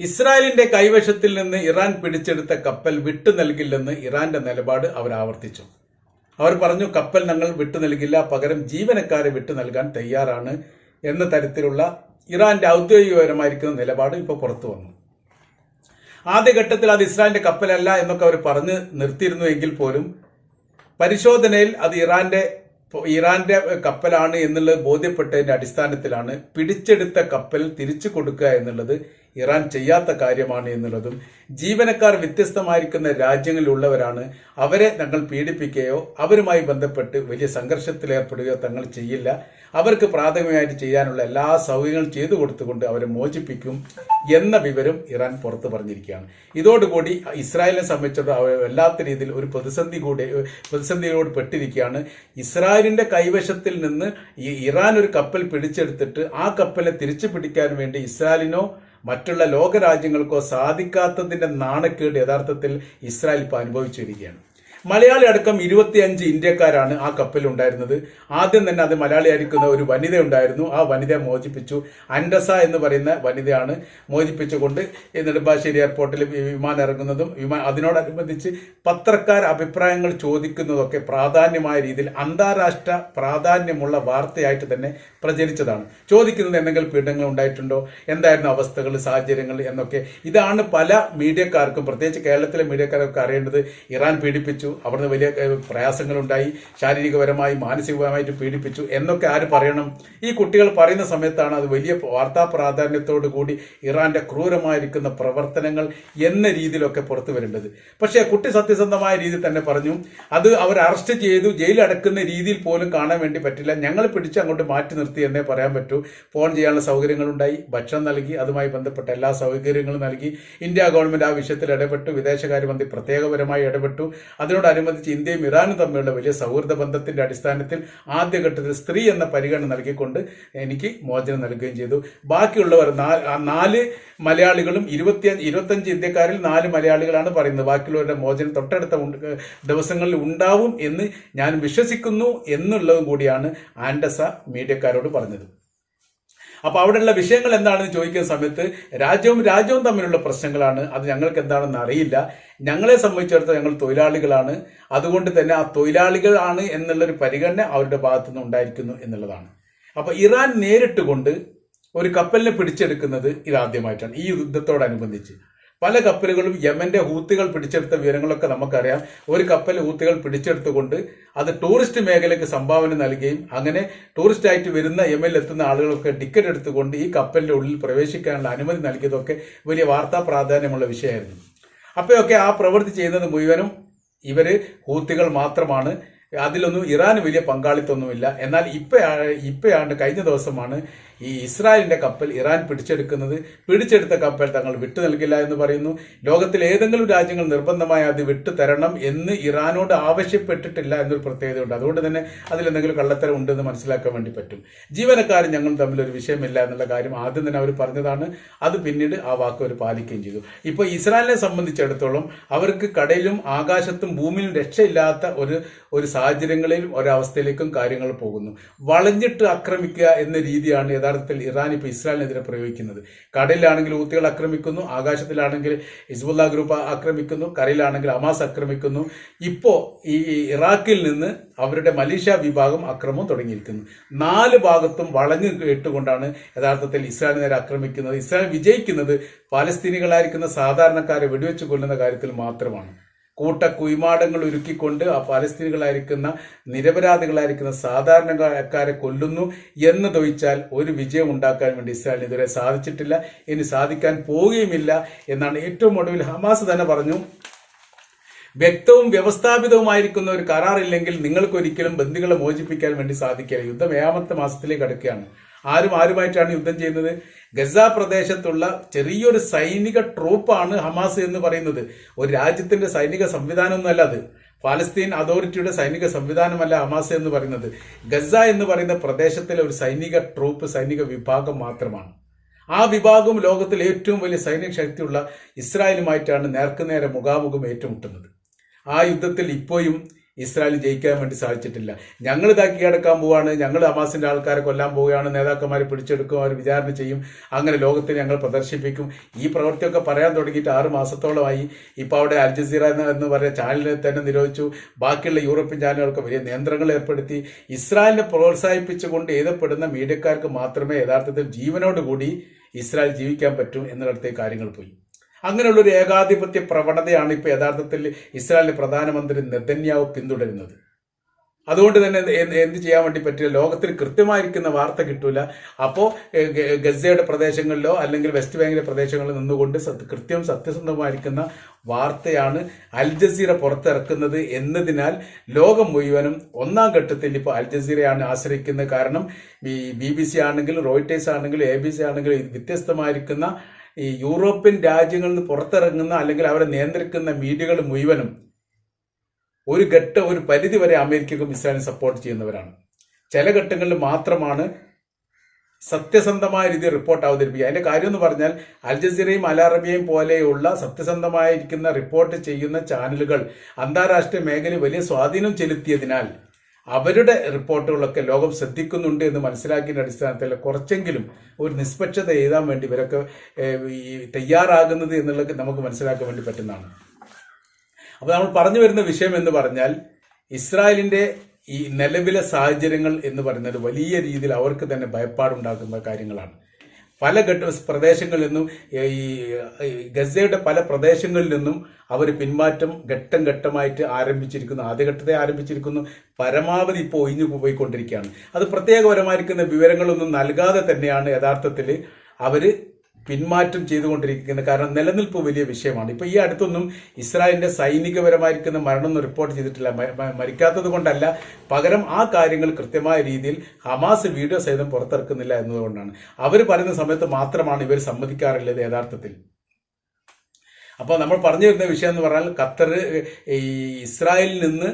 ഇസ്രായേലിന്റെ കൈവശത്തിൽ നിന്ന് ഇറാൻ പിടിച്ചെടുത്ത കപ്പൽ വിട്ടു നൽകില്ലെന്ന് ഇറാന്റെ നിലപാട് അവർ ആവർത്തിച്ചു. അവർ പറഞ്ഞു കപ്പൽ ഞങ്ങൾ വിട്ടു നൽകില്ല പകരം ജീവനക്കാരെ വിട്ടു നൽകാൻ തയ്യാറാണ് എന്ന തരത്തിലുള്ള ഇറാന്റെ ഔദ്യോഗികപരമായിരിക്കുന്ന നിലപാട് ഇപ്പോൾ പുറത്തു വന്നു. ആദ്യഘട്ടത്തിൽ അത് ഇസ്രായേലിന്റെ കപ്പലല്ല എന്നൊക്കെ അവർ പറഞ്ഞ് നിർത്തിയിരുന്നു എങ്കിൽ പോലും പരിശോധനയിൽ അത് ഇറാന്റെ ഇറാന്റെ കപ്പലാണ് എന്നുള്ളത് ബോധ്യപ്പെട്ടതിന്റെ അടിസ്ഥാനത്തിലാണ് പിടിച്ചെടുത്ത കപ്പൽ തിരിച്ചു കൊടുക്കുക എന്നുള്ളത് ഇറാൻ ചെയ്യാത്ത കാര്യമാണ് എന്നുള്ളതും ജീവനക്കാർ വ്യത്യസ്തമായിരിക്കുന്ന രാജ്യങ്ങളിലുള്ളവരാണ് അവരെ തങ്ങൾ പീഡിപ്പിക്കുകയോ അവരുമായി ബന്ധപ്പെട്ട് വലിയ സംഘർഷത്തിലേർപ്പെടുകയോ തങ്ങൾ ചെയ്യില്ല. അവർക്ക് പ്രാഥമികമായിട്ട് ചെയ്യാനുള്ള എല്ലാ സൗകര്യങ്ങളും ചെയ്തു കൊടുത്തുകൊണ്ട് അവരെ മോചിപ്പിക്കും എന്ന വിവരം ഇറാൻ പുറത്തു പറഞ്ഞിരിക്കുകയാണ്. ഇതോടുകൂടി ഇസ്രായേലിനെ സംബന്ധിച്ചിടത്തോളം വല്ലാത്ത രീതിയിൽ ഒരു പ്രതിസന്ധി കൂടി പ്രതിസന്ധിയോട് പെട്ടിരിക്കുകയാണ്. ഇസ്രായേലിന്റെ കൈവശത്തിൽ നിന്ന് ഈ ഇറാൻ ഒരു കപ്പൽ പിടിച്ചെടുത്തിട്ട് ആ കപ്പലെ തിരിച്ചു പിടിക്കാൻ വേണ്ടി ഇസ്രായേലിനോ മറ്റുള്ള ലോകരാജ്യങ്ങൾക്കോ സാധിക്കാത്തതിന്റെ നാണക്കേട് യഥാർത്ഥത്തിൽ ഇസ്രായേൽ ഇപ്പോൾ അനുഭവിച്ചിരിക്കുകയാണ്. മലയാളി അടക്കം ഇരുപത്തിയഞ്ച് ഇന്ത്യക്കാരാണ് ആ കപ്പലിൽ ഉണ്ടായിരുന്നത്. ആദ്യം തന്നെ അത് മലയാളിയായിരിക്കുന്ന ഒരു വനിത ഉണ്ടായിരുന്നു. ആ വനിത മോചിപ്പിച്ചു. അൻഡസ എന്ന് പറയുന്ന വനിതയാണ് മോചിപ്പിച്ചുകൊണ്ട് നെടുമ്പാശ്ശേരി എയർപോർട്ടിൽ വിമാനം ഇറങ്ങുന്നതും വിമാ അതിനോടനുബന്ധിച്ച് പത്രക്കാർ അഭിപ്രായങ്ങൾ ചോദിക്കുന്നതൊക്കെ പ്രാധാന്യമായ രീതിയിൽ അന്താരാഷ്ട്ര പ്രാധാന്യമുള്ള വാർത്തയായിട്ട് തന്നെ പ്രചരിച്ചതാണ്. ചോദിക്കുന്നത് എന്തെങ്കിലും പീഡനങ്ങൾ ഉണ്ടായിട്ടുണ്ടോ? എന്തായിരുന്നു അവസ്ഥകൾ സാഹചര്യങ്ങൾ എന്നൊക്കെ. ഇതാണ് പല മീഡിയക്കാർക്കും പ്രത്യേകിച്ച് കേരളത്തിലെ മീഡിയക്കാരൊക്കെ അറിയേണ്ടത്. ഇറാൻ പീഡിപ്പിച്ചു. അവിടുന്ന് വലിയ പ്രയാസങ്ങളുണ്ടായി. ശാരീരികപരമായി മാനസികപരമായിട്ട് പീഡിപ്പിച്ചു. എന്നൊക്കെ ആര് പറയണം? ഈ കുട്ടികൾ പറയുന്ന സമയത്താണ് അത് വലിയ വാർത്താ പ്രാധാന്യത്തോടു കൂടി ഇറാന്റെ ക്രൂരമായിരിക്കുന്ന പ്രവർത്തനങ്ങൾ എന്ന രീതിയിലൊക്കെ പുറത്തു വരേണ്ടത്. പക്ഷേ കുട്ടി സത്യസന്ധമായ രീതിയിൽ തന്നെ പറഞ്ഞു അത് അവർ അറസ്റ്റ് ചെയ്തു ജയിലിൽ അടക്കുന്ന രീതിയിൽ പോലും കാണാൻ വേണ്ടി പറ്റില്ല. ഞങ്ങൾ പിടിച്ച് അങ്ങോട്ട് മാറ്റി നിർത്തി എന്നേ പറയാൻ പറ്റൂ. ഫോൺ ചെയ്യാനുള്ള സൗകര്യങ്ങളുണ്ടായി ഭക്ഷണം നൽകി അതുമായി ബന്ധപ്പെട്ട എല്ലാ സൗകര്യങ്ങളും നൽകി. ഇന്ത്യ ഗവൺമെന്റ് ആ വിഷയത്തിൽ ഇടപെട്ടു. വിദേശകാര്യമന്ത്രി പ്രത്യേകപരമായി ഇടപെട്ടു. അതിനോടനുബന്ധിച്ച് ഇന്ത്യയും ഇറാനും തമ്മിലുള്ള വലിയ സൗഹൃദ ബന്ധത്തിന്റെ അടിസ്ഥാനത്തിൽ ആദ്യഘട്ടത്തിൽ സ്ത്രീ എന്ന പരിഗണന നൽകിക്കൊണ്ട് എനിക്ക് മോചനം നൽകുകയും ചെയ്തു. ബാക്കിയുള്ളവർ നാല് മലയാളികളും ഇരുപത്തി ഇരുപത്തഞ്ച് ഇന്ത്യക്കാരിൽ നാല് മലയാളികളാണ് പറയുന്നത്. ബാക്കിയുള്ളവരുടെ മോചനം തൊട്ടടുത്ത ദിവസങ്ങളിൽ ഉണ്ടാവും എന്ന് ഞാൻ വിശ്വസിക്കുന്നു എന്നുള്ളതും കൂടിയാണ് ആൻഡസ മീഡിയക്കാരോട് പറഞ്ഞത്. അപ്പൊ അവിടെയുള്ള വിഷയങ്ങൾ എന്താണെന്ന് ചോദിക്കുന്ന സമയത്ത് രാജ്യവും രാജ്യവും തമ്മിലുള്ള പ്രശ്നങ്ങളാണ്. അത് ഞങ്ങൾക്ക് എന്താണെന്ന് അറിയില്ല. ഞങ്ങളെ സംബന്ധിച്ചിടത്തോളം ഞങ്ങൾ തൊഴിലാളികളാണ്. അതുകൊണ്ട് തന്നെ ആ തൊഴിലാളികളാണ് എന്നുള്ളൊരു പരിഗണന അവരുടെ ഭാഗത്തുനിന്ന് ഉണ്ടായിരിക്കുന്നു എന്നുള്ളതാണ്. അപ്പൊ ഇറാൻ നേരിട്ട് കൊണ്ട് ഒരു കപ്പലിനെ പിടിച്ചെടുക്കുന്നത് ഇതാദ്യമായിട്ടാണ് ഈ യുദ്ധത്തോടനുബന്ധിച്ച്. പല കപ്പലുകളും യമന്റെ ഹൂത്തികൾ പിടിച്ചെടുത്ത വിവരങ്ങളൊക്കെ നമുക്കറിയാം. ഒരു കപ്പൽ ഹൂത്തികൾ പിടിച്ചെടുത്തുകൊണ്ട് അത് ടൂറിസ്റ്റ് മേഖലയ്ക്ക് സംഭാവന നൽകുകയും അങ്ങനെ ടൂറിസ്റ്റ് ആയിട്ട് വരുന്ന യമനിൽ എത്തുന്ന ആളുകളൊക്കെ ടിക്കറ്റ് എടുത്തുകൊണ്ട് ഈ കപ്പലിന്റെ ഉള്ളിൽ പ്രവേശിക്കാനുള്ള അനുമതി നൽകിയതൊക്കെ വലിയ വാർത്താ പ്രാധാന്യമുള്ള വിഷയമായിരുന്നു. അപ്പോഴൊക്കെ ആ പ്രവൃത്തി ചെയ്യുന്നത് മുഴുവനും ഇവർ ഹൂത്തികൾ മാത്രമാണ്. അതിലൊന്നും ഇറാന് വലിയ പങ്കാളിത്തമൊന്നുമില്ല. എന്നാൽ ഇപ്പ ഇപ്പയാണ് കഴിഞ്ഞ ദിവസമാണ് ഈ ഇസ്രായേലിന്റെ കപ്പൽ ഇറാൻ പിടിച്ചെടുക്കുന്നത് പിടിച്ചെടുത്ത കപ്പൽ തങ്ങൾ വിട്ടു നൽകില്ല എന്ന് പറയുന്നു. ലോകത്തിലെ ഏതെങ്കിലും രാജ്യങ്ങൾ നിർബന്ധമായി അത് വിട്ടു തരണം എന്ന് ഇറാനോട് ആവശ്യപ്പെട്ടിട്ടില്ല എന്നൊരു പ്രത്യേകതയുണ്ട്. അതുകൊണ്ട് തന്നെ അതിലെന്തെങ്കിലും കള്ളത്തരം ഉണ്ടെന്ന് മനസ്സിലാക്കാൻ വേണ്ടി പറ്റും. ജീവനക്കാരും ഞങ്ങൾ തമ്മിൽ ഒരു വിഷയമില്ല എന്നുള്ള കാര്യം ആദ്യം തന്നെ അവർ പറഞ്ഞതാണ്. അത് പിന്നീട് ആ വാക്ക് അവർ പാലിക്കുകയും ചെയ്തു. ഇപ്പോൾ ഇസ്രായേലിനെ സംബന്ധിച്ചിടത്തോളം അവർക്ക് കടയിലും ആകാശത്തും ഭൂമിയിലും രക്ഷയില്ലാത്ത ഒരു ഒരു സാഹചര്യങ്ങളിലും ഒരവസ്ഥയിലേക്കും കാര്യങ്ങൾ പോകുന്നു. വളഞ്ഞിട്ട് ആക്രമിക്കുക എന്ന രീതിയാണ് യഥാർത്ഥത്തിൽ ഇറാൻ ഇപ്പോൾ ഇസ്രായേലിനെതിരെ പ്രയോഗിക്കുന്നത്. കടലിലാണെങ്കിൽ ഊത്തികൾ ആക്രമിക്കുന്നു ആകാശത്തിലാണെങ്കിൽ ഹിസ്ബുല്ല ഗ്രൂപ്പ് ആക്രമിക്കുന്നു കരയിലാണെങ്കിൽ അമാസ് ആക്രമിക്കുന്നു. ഇപ്പോൾ ഈ ഇറാഖിൽ നിന്ന് അവരുടെ മലേഷ്യ വിഭാഗം അക്രമം തുടങ്ങിയിരിക്കുന്നു. നാല് ഭാഗത്തും വളഞ്ഞു കേട്ടുകൊണ്ടാണ് യഥാർത്ഥത്തിൽ ഇസ്രായേൽ നേരെ ആക്രമിക്കുന്നത്. ഇസ്രായേൽ വിജയിക്കുന്നത് പാലസ്തീനികളായിരിക്കുന്ന സാധാരണക്കാരെ വെടിവെച്ച് കൊല്ലുന്ന കാര്യത്തിൽ മാത്രമാണ്. കൂട്ട കുയ്മാടങ്ങൾ ഒരുക്കിക്കൊണ്ട് ആ പാലസ്തീനികളായിരിക്കുന്ന നിരപരാധികളായിരിക്കുന്ന സാധാരണക്കാരെ കൊല്ലുന്നു എന്ന് തൊഴിച്ചാൽ ഒരു വിജയം ഉണ്ടാക്കാൻ വേണ്ടി ഇസ്രായേലിന് ഇതുവരെ സാധിച്ചിട്ടില്ല. ഇനി സാധിക്കാൻ പോവുകയുമില്ല എന്നാണ് ഏറ്റവും ഒടുവിൽ ഹമാസ് തന്നെ പറഞ്ഞു. വ്യക്തവും വ്യവസ്ഥാപിതവുമായിരിക്കുന്ന ഒരു കരാറില്ലെങ്കിൽ നിങ്ങൾക്കൊരിക്കലും ബന്ധുക്കളെ മോചിപ്പിക്കാൻ വേണ്ടി സാധിക്കില്ല. യുദ്ധം ഏഴാമത്തെ മാസത്തിലേക്ക് അടുക്കുകയാണ്. ആരും ആരുമായിട്ടാണ് യുദ്ധം ചെയ്യുന്നത്? ഗസ പ്രദേശത്തുള്ള ചെറിയൊരു സൈനിക ട്രൂപ്പാണ് ഹമാസ് എന്ന് പറയുന്നത്. ഒരു രാജ്യത്തിന്റെ സൈനിക സംവിധാനമൊന്നുമല്ല അത്. ഫലസ്തീൻ അതോറിറ്റിയുടെ സൈനിക സംവിധാനമല്ല ഹമാസ് എന്ന് പറയുന്നത്. ഗസ എന്ന് പറയുന്ന പ്രദേശത്തിലെ ഒരു സൈനിക ട്രൂപ്പ് സൈനിക വിഭാഗം മാത്രമാണ്. ആ വിഭാഗം ലോകത്തിലെ ഏറ്റവും വലിയ സൈനിക ശക്തിയുള്ള ഇസ്രായേലുമായിട്ടാണ് നേർക്കുനേരെ മുഖാമുഖം ഏറ്റുമുട്ടുന്നത്. ആ യുദ്ധത്തിൽ ഇപ്പോഴും ഇസ്രായേൽ ജയിക്കാൻ വേണ്ടി സാധിച്ചിട്ടില്ല. ഞങ്ങൾ ഇതാക്കി കിടക്കാൻ പോവാണ് ഞങ്ങൾ അമാസിന്റെ ആൾക്കാരെ കൊല്ലാൻ പോവുകയാണ് നേതാക്കന്മാരെ പിടിച്ചെടുക്കും അവർ വിചാരണ ചെയ്യും. അങ്ങനെ ലോകത്തെ ഞങ്ങൾ പ്രദർശിപ്പിക്കും. ഈ പ്രവൃത്തിയൊക്കെ പറയാൻ തുടങ്ങിയിട്ട് ആറ് മാസത്തോളമായി. ഇപ്പോൾ അവിടെ അൽ ജസീറ എന്ന് പറയുന്ന ചാനലിനെ തന്നെ നിരോധിച്ചു. ബാക്കിയുള്ള യൂറോപ്യൻ ചാനലുകൾക്ക് വലിയ നിയന്ത്രണങ്ങൾ ഏർപ്പെടുത്തി. ഇസ്രായേലിനെ പ്രോത്സാഹിപ്പിച്ചുകൊണ്ട് എഴുതപ്പെടുന്ന മീഡിയക്കാർക്ക് മാത്രമേ യഥാർത്ഥത്തിൽ ജീവനോടുകൂടി ഇസ്രായേൽ ജീവിക്കാൻ പറ്റൂ എന്നിടത്തേക്ക് കാര്യങ്ങൾ പോയി. അങ്ങനെയുള്ള ഒരു ഏകാധിപത്യ പ്രവണതയാണ് ഇപ്പോൾ യഥാർത്ഥത്തിൽ ഇസ്രായേലിന്റെ പ്രധാനമന്ത്രി നെതന്യാവ് പിന്തുടരുന്നത്. അതുകൊണ്ട് തന്നെ എന്ത് ചെയ്യാൻ വേണ്ടി പറ്റില്ല? ലോകത്തിൽ കൃത്യമായിരിക്കുന്ന വാർത്ത കിട്ടൂല. അപ്പോൾ ഗസയുടെ പ്രദേശങ്ങളിലോ അല്ലെങ്കിൽ വെസ്റ്റ് ബാങ്കിലെ പ്രദേശങ്ങളിൽ നിന്നുകൊണ്ട് കൃത്യം സത്യസന്ധമായിരിക്കുന്ന വാർത്തയാണ് അൽ ജസീറ പുറത്തിറക്കുന്നത് എന്നതിനാൽ ലോകം മുഴുവനും ഒന്നാം ഘട്ടത്തിൽ ഇപ്പോൾ അൽ ജസീറയാണ് ആശ്രയിക്കുന്നത് കാരണം ഈ ബി ബി സി ആണെങ്കിലും റോയിട്ടേഴ്സ് ആണെങ്കിലും എ ബി സി ആണെങ്കിലും വ്യത്യസ്തമായിരിക്കുന്ന ഈ യൂറോപ്യൻ രാജ്യങ്ങളിൽ നിന്ന് പുറത്തിറങ്ങുന്ന അല്ലെങ്കിൽ അവരെ നിയന്ത്രിക്കുന്ന മീഡിയകൾ മുഴുവനും ഒരു ഘട്ട ഒരു പരിധി വരെ അമേരിക്കക്കും ഇസ്രായേലും സപ്പോർട്ട് ചെയ്യുന്നവരാണ്. ചില ഘട്ടങ്ങളിൽ മാത്രമാണ് സത്യസന്ധമായ രീതിയിൽ റിപ്പോർട്ട് അവതരിപ്പിക്കുക. അതിന്റെ കാര്യം എന്ന് പറഞ്ഞാൽ അൽ അറബിയയും പോലെയുള്ള സത്യസന്ധമായിരിക്കുന്ന റിപ്പോർട്ട് ചെയ്യുന്ന ചാനലുകൾ അന്താരാഷ്ട്ര മേഖലയിൽ വലിയ സ്വാധീനം ചെലുത്തിയതിനാൽ അവരുടെ റിപ്പോർട്ടുകളൊക്കെ ലോകം ശ്രദ്ധിക്കുന്നുണ്ട് എന്ന് മനസ്സിലാക്കിയതിന്റെ അടിസ്ഥാനത്തിൽ കുറച്ചെങ്കിലും ഒരു നിഷ്പക്ഷത എഴുതാൻ വേണ്ടി ഇവരൊക്കെ ഈ തയ്യാറാകുന്നത് എന്നുള്ളത് നമുക്ക് മനസ്സിലാക്കാൻ വേണ്ടി പറ്റുന്നതാണ്. അപ്പോൾ നമ്മൾ പറഞ്ഞു വരുന്ന വിഷയം എന്ന് പറഞ്ഞാൽ ഇസ്രായേലിന്റെ ഈ നിലവിലെ സാഹചര്യങ്ങൾ എന്ന് പറയുന്നത് വലിയ രീതിയിൽ അവർക്ക് തന്നെ ഭയപ്പാടുണ്ടാക്കുന്ന കാര്യങ്ങളാണ്. പല ഘട്ട പ്രദേശങ്ങളിൽ നിന്നും ഈ ഗസയുടെ പല പ്രദേശങ്ങളിൽ നിന്നും അവർ പിന്മാറ്റം ഘട്ടം ഘട്ടമായിട്ട് ആരംഭിച്ചിരിക്കുന്നു. ആദ്യഘട്ടത്തെ ആരംഭിച്ചിരിക്കുന്നു. പരമാവധി ഇപ്പോൾ ഒഴിഞ്ഞു പോയിക്കൊണ്ടിരിക്കുകയാണ്. അത് പ്രത്യേകപരമായിരിക്കുന്ന വിവരങ്ങളൊന്നും നൽകാതെ തന്നെയാണ് യഥാർത്ഥത്തിൽ അവർ പിന്മാറ്റം ചെയ്തുകൊണ്ടിരിക്കുന്നത് കാരണം നിലനിൽപ്പ് വലിയ വിഷയമാണ്. ഇപ്പൊ ഈ അടുത്തൊന്നും ഇസ്രായേലിന്റെ സൈനികപരമായിരിക്കുന്ന മരണമൊന്നും റിപ്പോർട്ട് ചെയ്തിട്ടില്ല. മരിക്കാത്തത് കൊണ്ടല്ല. പകരം ആ കാര്യങ്ങൾ കൃത്യമായ രീതിയിൽ ഹമാസ് വീഡിയോ സഹിതം പുറത്തിറക്കുന്നില്ല എന്നതുകൊണ്ടാണ്. അവർ പറയുന്ന സമയത്ത് മാത്രമാണ് ഇവർ സമ്മതിക്കാറുള്ളത് യഥാർത്ഥത്തിൽ. അപ്പോൾ നമ്മൾ പറഞ്ഞു വരുന്ന വിഷയം എന്ന് പറഞ്ഞാൽ ഖത്തർ ഈ ഇസ്രായേലിൽ നിന്ന്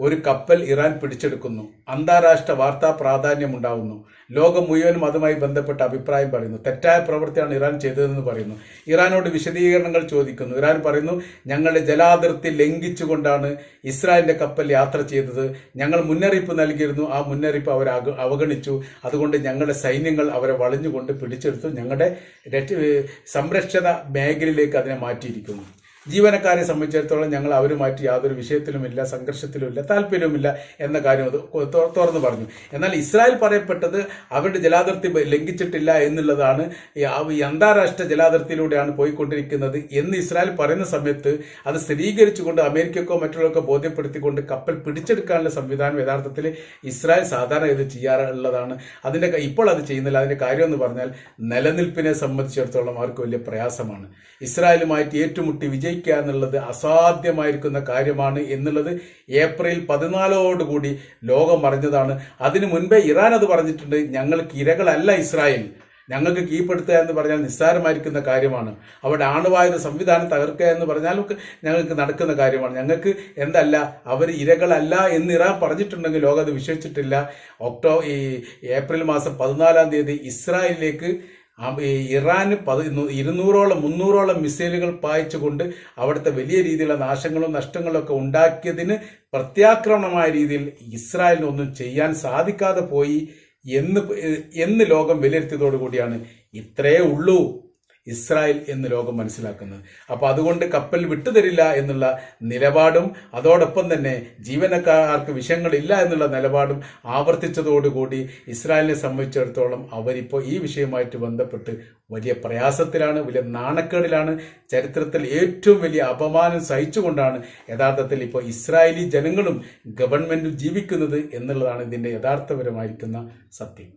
ഒരു കപ്പൽ ഇറാൻ പിടിച്ചെടുക്കുന്നു. അന്താരാഷ്ട്ര വാർത്താ പ്രാധാന്യം ഉണ്ടാവുന്നു ലോകം മുഴുവനും അതുമായി ബന്ധപ്പെട്ട അഭിപ്രായം പറയുന്നു. തെറ്റായ പ്രവൃത്തിയാണ് ഇറാൻ ചെയ്തതെന്ന് പറയുന്നു. ഇറാനോട് വിശദീകരണങ്ങൾ ചോദിക്കുന്നു. ഇറാൻ പറയുന്നു ഞങ്ങളുടെ ജലാതിർത്തി ലംഘിച്ചുകൊണ്ടാണ് ഇസ്രായേലിന്റെ കപ്പൽ യാത്ര ചെയ്തത്. ഞങ്ങൾ മുന്നറിയിപ്പ് നൽകിയിരുന്നു. ആ മുന്നറിയിപ്പ് അവർ അവഗണിച്ചു. അതുകൊണ്ട് ഞങ്ങളുടെ സൈന്യങ്ങൾ അവരെ വളഞ്ഞുകൊണ്ട് പിടിച്ചെടുത്തു. ഞങ്ങളുടെ രക്ഷ- സംരക്ഷിത മേഖലയിലേക്ക് അതിനെ മാറ്റിയിരിക്കുന്നു. ജീവനക്കാരെ സംബന്ധിച്ചിടത്തോളം ഞങ്ങൾ അവരുമായിട്ട് യാതൊരു വിഷയത്തിലുമില്ല സംഘർഷത്തിലുമില്ല താല്പര്യവുമില്ല എന്ന കാര്യം അത് തുറന്നു പറഞ്ഞു. എന്നാൽ ഇസ്രായേൽ പറയപ്പെട്ടത് അവരുടെ ജലാതിർത്തി ലംഘിച്ചിട്ടില്ല എന്നുള്ളതാണ് ഈ അന്താരാഷ്ട്ര ജലാതിർത്തിയിലൂടെയാണ് പോയിക്കൊണ്ടിരിക്കുന്നത് എന്ന് ഇസ്രായേൽ പറയുന്ന സമയത്ത് അത് സ്ഥിരീകരിച്ചുകൊണ്ട് അമേരിക്കക്കോ മറ്റുള്ളവർക്കോ ബോധ്യപ്പെടുത്തിക്കൊണ്ട് കപ്പൽ പിടിച്ചെടുക്കാനുള്ള സംവിധാനം യഥാർത്ഥത്തിൽ ഇസ്രായേൽ സാധാരണ ഇത് ചെയ്യാറുള്ളതാണ്. അതിന്റെ ക- ഇപ്പോൾ അത് ചെയ്യുന്നില്ല. അതിന്റെ കാര്യം എന്ന് പറഞ്ഞാൽ നിലനിൽപ്പിനെ സംബന്ധിച്ചിടത്തോളം അവർക്ക് വലിയ പ്രയാസമാണ്. ഇസ്രായേലുമായിട്ട് ഏറ്റുമുട്ടി വിജയിക്കുക എന്നുള്ളത് അസാധ്യമായിരിക്കുന്ന കാര്യമാണ് എന്നുള്ളത് ഏപ്രിൽ പതിനാലോടുകൂടി ലോകം അറിഞ്ഞതാണ്. അതിനു മുൻപേ ഇറാൻ അത് പറഞ്ഞിട്ടുണ്ട് ഞങ്ങൾക്ക് ഇരകളല്ല ഇസ്രായേൽ. ഞങ്ങൾക്ക് കീഴ്പ്പെടുത്തുക എന്ന് പറഞ്ഞാൽ നിസ്സാരമായിരിക്കുന്ന കാര്യമാണ്. അവിടെ ആണവായുധ സംവിധാനം തകർക്കുക എന്ന് പറഞ്ഞാൽ ഞങ്ങൾക്ക് നടക്കുന്ന കാര്യമാണ്. ഞങ്ങൾക്ക് എന്തല്ല അവർ ഇരകളല്ല എന്ന് ഇറാൻ പറഞ്ഞിട്ടുണ്ടെങ്കിൽ ലോകം അത് വിശ്വസിച്ചിട്ടില്ല. ഒക്ടോ ഈ ഏപ്രിൽ മാസം പതിനാലാം തീയതി ഇസ്രായേലിലേക്ക് ഇറാന് പതി ഇരുന്നൂറോളം മുന്നൂറോളം മിസൈലുകൾ പായിച്ചുകൊണ്ട് അവിടുത്തെ വലിയ രീതിയിലുള്ള നാശങ്ങളും നഷ്ടങ്ങളും ഒക്കെ ഉണ്ടാക്കിയതിന് പ്രത്യാക്രമണമായ രീതിയിൽ ഇസ്രായേലിന് ഒന്നും ചെയ്യാൻ സാധിക്കാതെ പോയി എന്ന് എന്ന് ലോകം വിലയിരുത്തിയതോടുകൂടിയാണ്. ഇത്രയേ ഉള്ളൂ. ഇസ്രായേൽ എന്ന് ലോകം മനസ്സിലാക്കുന്നത്. അപ്പൊ അതുകൊണ്ട് കപ്പൽ വിട്ടുതരില്ല എന്നുള്ള നിലപാടും അതോടൊപ്പം തന്നെ ജീവനക്കാർക്ക് വിഷയങ്ങളില്ല എന്നുള്ള നിലപാടും ആവർത്തിച്ചതോടുകൂടി ഇസ്രായേലിനെ സംബന്ധിച്ചിടത്തോളം അവരിപ്പോൾ ഈ വിഷയവുമായിട്ട് ബന്ധപ്പെട്ട് വലിയ പ്രയാസത്തിലാണ് വലിയ നാണക്കേടിലാണ് ചരിത്രത്തിൽ ഏറ്റവും വലിയ അപമാനം സഹിച്ചുകൊണ്ടാണ് യഥാർത്ഥത്തിൽ ഇപ്പോൾ ഇസ്രായേലി ജനങ്ങളും ഗവൺമെന്റും ജീവിക്കുന്നത് എന്നുള്ളതാണ് ഇതിന്റെ യഥാർത്ഥപരമായിരിക്കുന്ന സത്യം.